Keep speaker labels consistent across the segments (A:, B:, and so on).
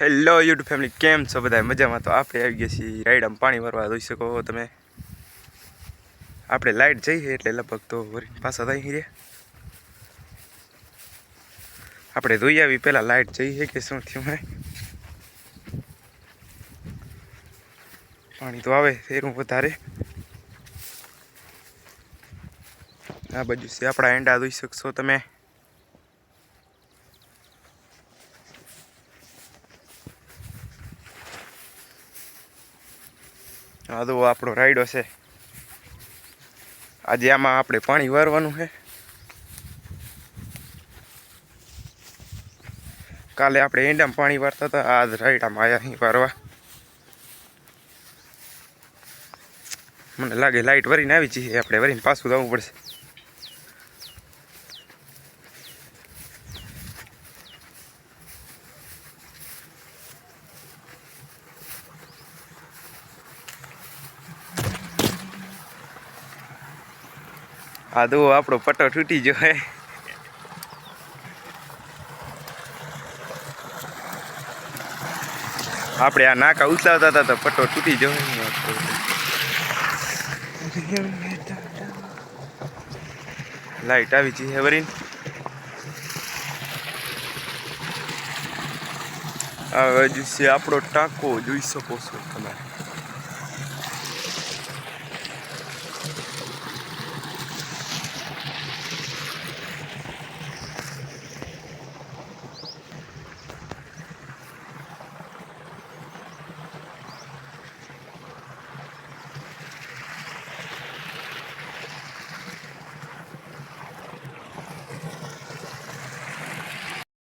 A: Hello YouTube family કેમ છો બધા મજામાં તો આપણે આવી ગયા છીએ રાઈડામાં પાણી ભરવા. જોઈ શકો તમે. આપણે લાઈટ જઈએ એટલે લગભગ તો પાછા થઈ રે આપણે ધોઈ આવી. પહેલાં લાઈટ જઈએ કે શું થયું હે? પાણી તો આવે ફેરું વધારે. આ બાજુ છે આપણા એંડા. જોઈ શકશો તમે. આ તો આપણો રાયડો છે. આજે આમાં આપણે પાણી વારવાનું છે. કાલે આપણે એંડામાં પાણી વારતા હતા, આજ રાયડામાં આવ્યા અહીં વારવા. મને લાગે લાઈટ વરીને આવી જઈએ, આપણે વરીને પાછું જવું પડશે. આ તો આપણો પટ્ટો તૂટી ગયો હે આપણે આ નાકા ઉછલાવતા હતા તો પટ્ટો તૂટી ગયો લાઈટ આવી છે હેવરીન આ બાજુ છે આપણો ટાંકો, જોઈ શકો છો તમે.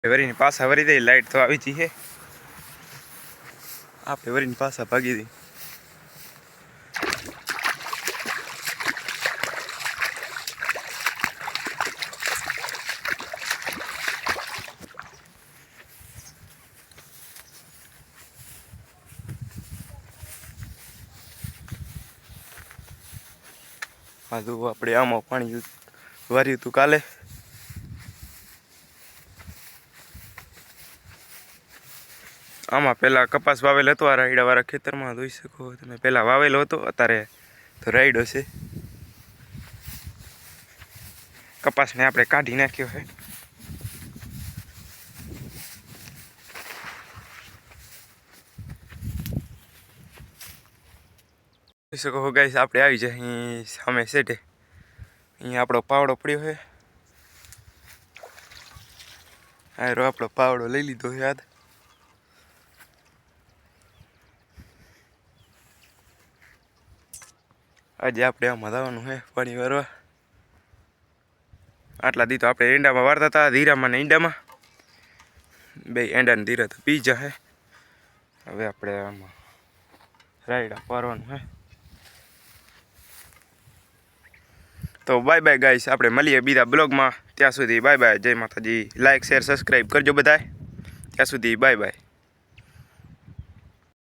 A: વરીની પાછા વરી દઈ, લાઈટ તો આવી હતી હે. આપણે ફેવરીની પાછા ભાગી દઈ. હા તો આપણે આમાં પાણી વાર્યું હતું કાલે. આમાં પહેલાં કપાસ વાવેલ હતો, આ રાયડાવાળા ખેતરમાં જોઈ શકો તમે. પહેલાં વાવેલો હતો, અત્યારે તો રાયડો છે. કપાસને આપણે કાઢી નાખ્યો છે. જોઈ શકો ગાઈસ આપણે આવી જાય અહીં સામે સેટે અહીંયા આપણો પાવડો પડ્યો છે. આયરો આપણો પાવડો લઈ લીધો છે યાદ આજે આપણે આમાં જવાનું છે પાણી વારવા. આટલા દી તો આપણે એંડામાં વારતા હતા, ધીરામાં ને ઈંડામાં. બે એંડાને ધીરા તો પી હે. હવે આપણે આમાં રાયડા પારવાનું હે. તો બાય બાય ગાઈસ આપણે મળીએ બીજા બ્લોગમાં. ત્યાં સુધી બાય બાય જય માતાજી. લાઇક શેર સબસ્ક્રાઈબ કરજો બધાય. ત્યાં સુધી બાય બાય